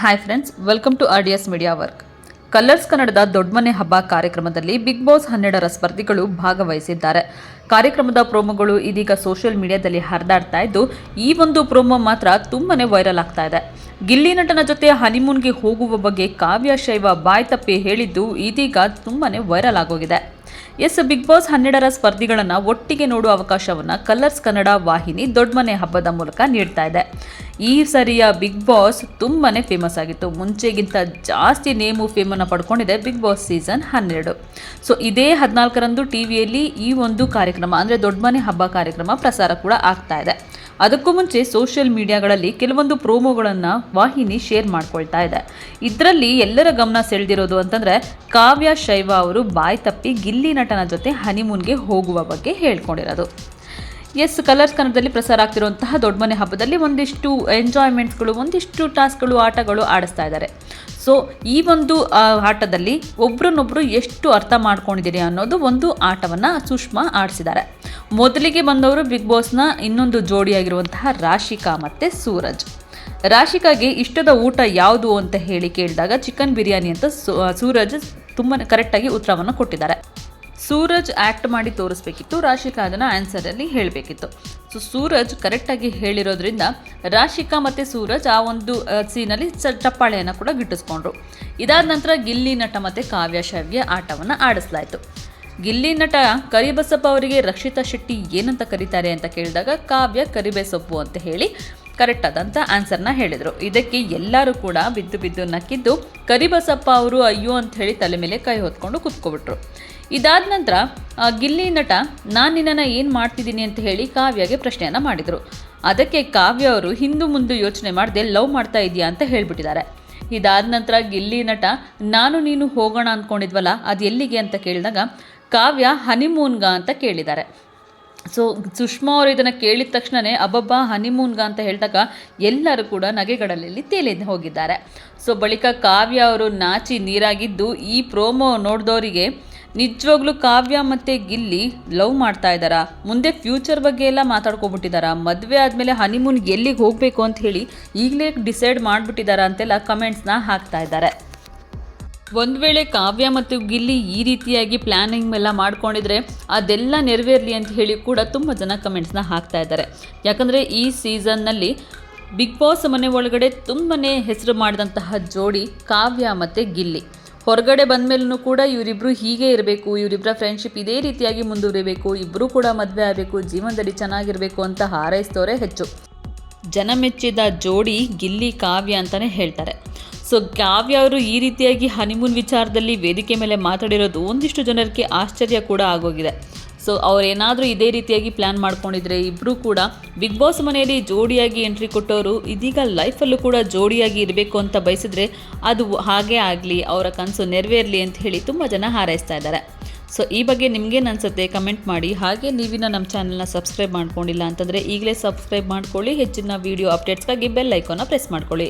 Hi friends welcome to R D S media work Colors ಕನ್ನಡದ ದೊಡ್ಡಮನೆ ಹಬ್ಬ ಕಾರ್ಯಕ್ರಮದಲ್ಲಿ ಬಿಗ್ ಬಾಸ್ ಹನ್ನೆರಡರ ಸ್ಪರ್ಧಿಗಳು ಭಾಗವಹಿಸಿದ್ದಾರೆ. ಕಾರ್ಯಕ್ರಮದ ಪ್ರೋಮೋಗಳು ಇದೀಗ ಸೋಷಿಯಲ್ ಮೀಡಿಯಾದಲ್ಲಿ ಹರಿದಾಡ್ತಾ ಇದ್ದು, ಈ ಒಂದು ಪ್ರೋಮೋ ಮಾತ್ರ ತುಂಬನೇ ವೈರಲ್ ಆಗ್ತಾ ಇದೆ. ಗಿಲ್ಲಿ ನಟನ ಜೊತೆ ಹನಿಮೂನ್ಗೆ ಹೋಗುವ ಬಗ್ಗೆ ಕಾವ್ಯ ಶೈವ ಬಾಯ್ ತಪ್ಪಿ ಹೇಳಿದ್ದು, ಇದೀಗ ತುಂಬಾ ವೈರಲ್ ಆಗೋಗಿದೆ. ಎಸ್ ಬಿಗ್ ಬಾಸ್ ಹನ್ನೆರಡರ ಸ್ಪರ್ಧಿಗಳನ್ನು ಒಟ್ಟಿಗೆ ನೋಡುವ ಅವಕಾಶವನ್ನು ಕಲರ್ಸ್ ಕನ್ನಡ ವಾಹಿನಿ ದೊಡ್ಡಮನೆ ಹಬ್ಬದ ಮೂಲಕ ನೀಡ್ತಾ ಇದೆ. ಈ ಸರಿಯ ಬಿಗ್ ಬಾಸ್ ತುಂಬಾ ಫೇಮಸ್ ಆಗಿತ್ತು. ಮುಂಚೆಗಿಂತ ಜಾಸ್ತಿ ನೇಮು ಫೇಮನ್ನು ಪಡ್ಕೊಂಡಿದೆ ಬಿಗ್ ಬಾಸ್ ಸೀಸನ್ ಹನ್ನೆರಡು. ಸೊ ಇದೇ ಹದಿನಾಲ್ಕರಂದು ಟಿ ವಿಯಲ್ಲಿ ಈ ಒಂದು ಕಾರ್ಯಕ್ರಮ, ಅಂದರೆ ದೊಡ್ಡ ಮನೆ ಹಬ್ಬ ಕಾರ್ಯಕ್ರಮ ಪ್ರಸಾರ ಕೂಡ ಆಗ್ತಾ ಇದೆ. ಅದಕ್ಕೂ ಮುಂಚೆ ಸೋಷಿಯಲ್ ಮೀಡಿಯಾಗಳಲ್ಲಿ ಕೆಲವೊಂದು ಪ್ರೋಮೋಗಳನ್ನು ವಾಹಿನಿ ಶೇರ್ ಮಾಡ್ಕೊಳ್ತಾ ಇದೆ. ಇದರಲ್ಲಿ ಎಲ್ಲರ ಗಮನ ಸೆಳೆದಿರೋದು ಅಂತಂದರೆ ಕಾವ್ಯ, ಶೈವ ಅವರು ಬಾಯ್ ತಪ್ಪಿ ಗಿಲ್ಲಿ ನಟನ ಜೊತೆ ಹನಿಮೂನ್ಗೆ ಹೋಗುವ ಬಗ್ಗೆ ಹೇಳ್ಕೊಂಡಿರೋದು. ಎಸ್ ಕಲರ್ಸ್ ಕನ್ನಡದಲ್ಲಿ ಪ್ರಸಾರ ಆಗ್ತಿರುವಂತಹ ದೊಡ್ಡಮನೆ ಹಬ್ಬದಲ್ಲಿ ಒಂದಿಷ್ಟು ಎಂಜಾಯ್ಮೆಂಟ್ಸ್ಗಳು ಒಂದಿಷ್ಟು ಟಾಸ್ಕ್ಗಳು ಆಟಗಳು ಆಡಿಸ್ತಾ ಇದ್ದಾರೆ. ಸೊ ಈ ಒಂದು ಆಟದಲ್ಲಿ ಒಬ್ರನ್ನೊಬ್ರು ಎಷ್ಟು ಅರ್ಥ ಮಾಡ್ಕೊಂಡಿದ್ದೀರಿ ಅನ್ನೋದು ಒಂದು ಆಟವನ್ನು ಸುಷ್ಮಾ ಆಡಿಸಿದ್ದಾರೆ. ಮೊದಲಿಗೆ ಬಂದವರು ಬಿಗ್ ಬಾಸ್ನ ಇನ್ನೊಂದು ಜೋಡಿಯಾಗಿರುವಂತಹ ರಾಶಿಕಾ ಮತ್ತು ಸೂರಜ್. ರಾಶಿಕಾಗೆ ಇಷ್ಟದ ಊಟ ಯಾವುದು ಅಂತ ಹೇಳಿ ಕೇಳಿದಾಗ ಚಿಕನ್ ಬಿರಿಯಾನಿ ಅಂತ ಸೂರಜ್ ತುಂಬ ಕರೆಕ್ಟಾಗಿ ಉತ್ತರವನ್ನು ಕೊಟ್ಟಿದ್ದಾರೆ. ಸೂರಜ್ ಆ್ಯಕ್ಟ್ ಮಾಡಿ ತೋರಿಸ್ಬೇಕಿತ್ತು. ರಾಶಿಕಾ ಅದನ್ನು ಆನ್ಸರಲ್ಲಿ ಹೇಳಬೇಕಿತ್ತು. ಸೊ ಸೂರಜ್ ಕರೆಕ್ಟಾಗಿ ಹೇಳಿರೋದ್ರಿಂದ ರಾಶಿಕಾ ಮತ್ತು ಸೂರಜ್ ಆ ಒಂದು ಸೀನಲ್ಲಿ ಸ ಚಪ್ಪಾಳೆಯನ್ನು ಕೂಡ ಗಿಟ್ಟಿಸ್ಕೊಂಡ್ರು. ಇದಾದ ನಂತರ ಗಿಲ್ಲಿ ನಟ ಮತ್ತು ಕಾವ್ಯ ಶವ್ಯ ಆಟವನ್ನು ಆಡಿಸಲಾಯಿತು. ಗಿಲ್ಲಿ ನಟ ಕರಿಬಸಪ್ಪ ಅವರಿಗೆ ರಕ್ಷಿತಾ ಶೆಟ್ಟಿ ಏನಂತ ಕರೀತಾರೆ ಅಂತ ಕೇಳಿದಾಗ ಕಾವ್ಯ ಕರಿಬೇಸೊಪ್ಪು ಅಂತ ಹೇಳಿ ಕರೆಕ್ಟ್ ಆದಂಥ ಆನ್ಸರ್ನ ಹೇಳಿದರು. ಇದಕ್ಕೆ ಎಲ್ಲರೂ ಕೂಡ ಬಿದ್ದು ಬಿದ್ದು ನಕ್ಕಿದ್ದು ಕರಿಬಸಪ್ಪ ಅವರು ಅಯ್ಯೋ ಅಂತ ಹೇಳಿ ತಲೆ ಮೇಲೆ ಕೈ ಹೊತ್ಕೊಂಡು ಕುತ್ಕೊಬಿಟ್ರು. ಇದಾದ ನಂತರ ಗಿಲ್ಲಿ ನಟ, ನಾನು ನಿನ್ನನ್ನು ಏನು ಮಾಡ್ತಿದ್ದೀನಿ ಅಂತ ಹೇಳಿ ಕಾವ್ಯಗೆ ಪ್ರಶ್ನೆಯನ್ನು ಮಾಡಿದರು. ಅದಕ್ಕೆ ಕಾವ್ಯ ಅವರು ಹಿಂದು ಮುಂದೆ ಯೋಚನೆ ಮಾಡದೆ, ಲವ್ ಮಾಡ್ತಾ ಇದೆಯಾ ಅಂತ ಹೇಳಿಬಿಟ್ಟಿದ್ದಾರೆ. ಇದಾದ ನಂತರ ಗಿಲ್ಲಿ ನಟ, ನಾನು ನೀನು ಹೋಗೋಣ ಅಂದ್ಕೊಂಡಿದ್ವಲ್ಲ ಅದು ಎಲ್ಲಿಗೆ ಅಂತ ಕೇಳಿದಾಗ, ಕಾವ್ಯ ಹನಿಮೂನ್ಗ ಅಂತ ಕೇಳಿದ್ದಾರೆ. ಸೊ, ಸುಷ್ಮಾ ಅವರು ಇದನ್ನು ಕೇಳಿದ ತಕ್ಷಣವೇ ಅಬ್ಬಬ್ಬ, ಹನಿಮೂನ್ಗ ಅಂತ ಹೇಳಿದಾಗ ಎಲ್ಲರೂ ಕೂಡ ನಗೆಗಡಲಲ್ಲಿ ತೇಲಿ ಹೋಗಿದ್ದಾರೆ. ಸೊ, ಬಳಿಕ ಕಾವ್ಯ ಅವರು ನಾಚಿ ನೀರಾಗಿದ್ದು ಈ ಪ್ರೋಮೋ ನೋಡಿದವರಿಗೆ ನಿಜವಾಗ್ಲೂ ಕಾವ್ಯ ಮತ್ತು ಗಿಲ್ಲಿ ಲವ್ ಮಾಡ್ತಾ ಇದ್ದಾರಾ? ಮುಂದೆ ಫ್ಯೂಚರ್ ಬಗ್ಗೆ ಎಲ್ಲ ಮಾತಾಡ್ಕೊಬಿಟ್ಟಿದ್ದಾರಾ? ಮದುವೆ ಆದಮೇಲೆ ಹನಿಮೂನ್ ಎಲ್ಲಿಗೆ ಹೋಗಬೇಕು ಅಂತ ಹೇಳಿ ಈಗಲೇ ಡಿಸೈಡ್ ಮಾಡಿಬಿಟ್ಟಿದ್ದಾರಾ ಅಂತೆಲ್ಲ ಕಮೆಂಟ್ಸ್ನ ಹಾಕ್ತಾ ಇದ್ದಾರೆ. ಒಂದು ವೇಳೆ ಕಾವ್ಯ ಮತ್ತು ಗಿಲ್ಲಿ ಈ ರೀತಿಯಾಗಿ ಪ್ಲ್ಯಾನಿಂಗ್ ಎಲ್ಲ ಮಾಡ್ಕೊಂಡಿದ್ರೆ ಅದೆಲ್ಲ ನೆರವೇರಲಿ ಅಂತ ಹೇಳಿ ಕೂಡ ತುಂಬ ಜನ ಕಮೆಂಟ್ಸ್ನ ಹಾಕ್ತಾ ಇದ್ದಾರೆ. ಯಾಕಂದರೆ ಈ ಸೀಸನ್ನಲ್ಲಿ ಬಿಗ್ ಬಾಸ್ ಮನೆ ಒಳಗಡೆ ತುಂಬನೇ ಹೆಸರು ಮಾಡಿದಂತಹ ಜೋಡಿ ಕಾವ್ಯ ಮತ್ತು ಗಿಲ್ಲಿ. ಹೊರಗಡೆ ಬಂದಮೇಲೂ ಕೂಡ ಇವರಿಬ್ಬರು ಹೀಗೆ ಇರಬೇಕು ಇವರಿಬ್ಬರ ಫ್ರೆಂಡ್ಶಿಪ್ ಇದೇ ರೀತಿಯಾಗಿ ಮುಂದುವರಿಬೇಕು ಇಬ್ಬರೂ ಕೂಡ ಮದುವೆ ಆಗಬೇಕು ಜೀವನದಲ್ಲಿ ಚೆನ್ನಾಗಿರಬೇಕು ಅಂತ ಹಾರೈಸ್ತವರೇ ಹೆಚ್ಚು. ಜನ ಮೆಚ್ಚಿದ ಜೋಡಿ ಗಿಲ್ಲಿ, ಕಾವ್ಯ ಅಂತಲೇ ಹೇಳ್ತಾರೆ. ಸೊ ಕಾವ್ಯ ಅವರು ಈ ರೀತಿಯಾಗಿ ಹನಿಮೂನ್ ವಿಚಾರದಲ್ಲಿ ವೇದಿಕೆ ಮೇಲೆ ಮಾತಾಡಿರೋದು ಒಂದಿಷ್ಟು ಜನರಿಗೆ ಆಶ್ಚರ್ಯ ಕೂಡ ಆಗೋಗಿದೆ. ಸೊ ಅವರೇನಾದರೂ ಇದೇ ರೀತಿಯಾಗಿ ಪ್ಲ್ಯಾನ್ ಮಾಡ್ಕೊಂಡಿದ್ರೆ ಇಬ್ಬರೂ ಕೂಡ ಬಿಗ್ ಬಾಸ್ ಮನೆಯಲ್ಲಿ ಜೋಡಿಯಾಗಿ ಎಂಟ್ರಿ ಕೊಟ್ಟವರು ಇದೀಗ ಲೈಫಲ್ಲೂ ಕೂಡ ಜೋಡಿಯಾಗಿ ಇರಬೇಕು ಅಂತ ಬಯಸಿದ್ರೆ ಅದು ಹಾಗೇ ಆಗಲಿ, ಅವರ ಕನಸು ನೆರವೇರಲಿ ಅಂತ ಹೇಳಿ ತುಂಬ ಜನ ಹಾರೈಸ್ತಾ ಇದ್ದಾರೆ. ಸೊ ಈ ಬಗ್ಗೆ ನಿಮಗೇನು ಅನಿಸುತ್ತೆ ಕಮೆಂಟ್ ಮಾಡಿ. ಹಾಗೆ ನೀವಿನ ನಮ್ಮ ಚಾನಲ್ನ ಸಬ್ಸ್ಕ್ರೈಬ್ ಮಾಡ್ಕೊಂಡಿಲ್ಲ ಅಂತಂದರೆ ಈಗಲೇ ಸಬ್ಸ್ಕ್ರೈಬ್ ಮಾಡ್ಕೊಳ್ಳಿ, ಹೆಚ್ಚಿನ ವೀಡಿಯೋ ಅಪ್ಡೇಟ್ಸ್ಗಾಗಿ ಬೆಲ್ ಐಕಾನ ಪ್ರೆಸ್ ಮಾಡ್ಕೊಳ್ಳಿ.